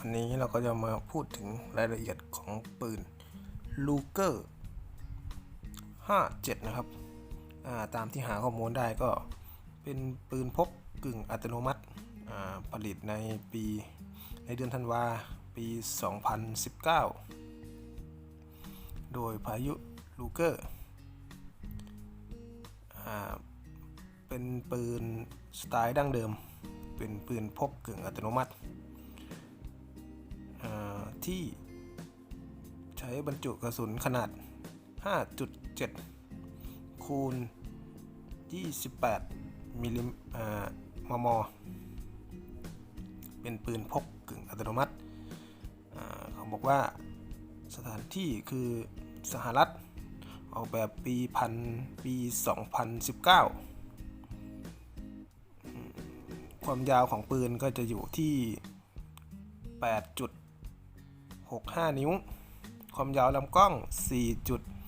วันนี้เราก็จะมาพูดถึงรายละเอียดของปืนลูเกอร์57 นะครับาตามที่หาข้อมูลได้ก็เป็นปืนพกกึ่งอัตโนมัติผลิตในปีในเดือนธันวาปี 2019 โดยพายุลูเกอร์เป็นปืนสไตล์ดั้งเดิม เป็นปืนพกกึ่งอัตโนมัติ ที่ ใช้บรรจุกระสุนขนาด 5.7 คูณ 28 มิลลิมม เป็นปืนพกกึ่งอัตโนมัติ เขาบอกว่าสถานที่คือสหรัฐ ออกแบบปีพันปี 2019 ความยาวของปืนก็จะอยู่ที่ 8. 8.65 นิ้ว ความยาวลำกล้อง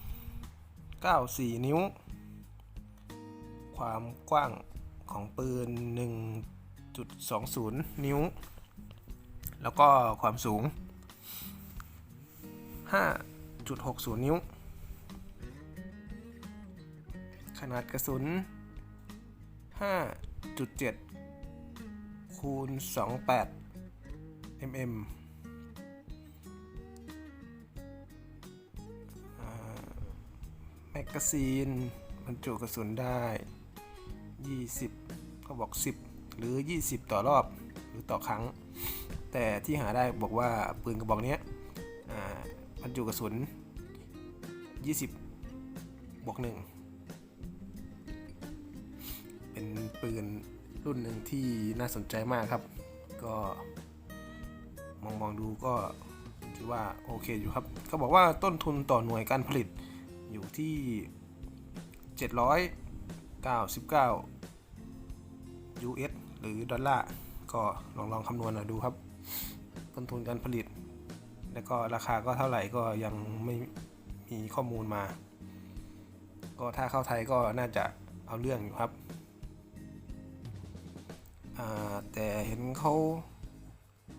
4.94 นิ้ว ความกว้างของปืน 1.20 นิ้ว แล้วก็ความสูง 5.60 นิ้ว ขนาดกระสุน 5.7คูณ28 mm กกาซีนบรรจุกระสุนได้ 20เขาบอก 10 หรือ 20 ต่อรอบหรือต่อครั้ง แต่ที่หาได้บอกว่าปืนกระบอกนี้บรรจุกระสุน 20 บวก1เป็นปืนรุ่นหนึ่งที่น่าสนใจมากครับ ก็มองมองๆดูก็ถือว่าโอเคอยู่ครับเขาบอกว่าต้นทุนต่อหน่วยการผลิต อยู่ที่ 799 US หรือดอลลาร์ ก็ลองลองคำนวณหน่อยดูครับ ต้นทุนการผลิต แล้วก็ราคาก็เท่าไหร่ก็ยังไม่มีข้อมูลมา ก็ถ้าเข้าไทยก็น่าจะเอาเรื่องอยู่ครับ แต่เห็นเขา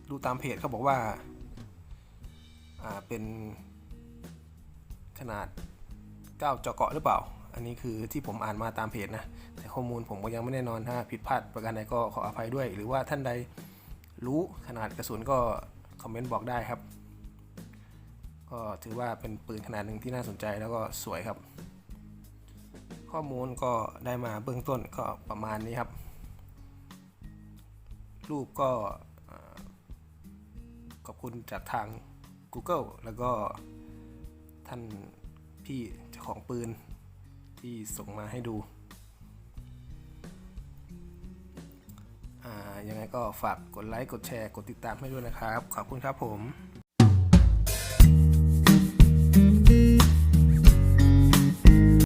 ดูตามเพจเขาบอกว่า เป็นขนาด 9จเกาะหรือเปล่า อันนี้คือที่ผมอ่านมาตามเพจนะ แต่ข้อมูลผมก็ยังไม่แน่นอนถ้าผิดพลาดประการใดก็ขออภัยด้วย หรือว่าท่านใดรู้ขนาดกระสุนก็คอมเมนต์บอกได้ครับ ก็ถือว่าเป็นปืนขนาดหนึ่งที่น่าสนใจแล้วก็สวยครับ ข้อมูลก็ได้มาเบื้องต้นก็ประมาณนี้ครับ รูปก็ขอบคุณจากทาง Google แล้วก็ท่าน พี่เจ้าของปืนที่ส่งมาให้ดูอ่ายังไงก็ฝากกดไลค์ กดแชร์ กดติดตามให้ด้วยนะครับ ขอบคุณครับผม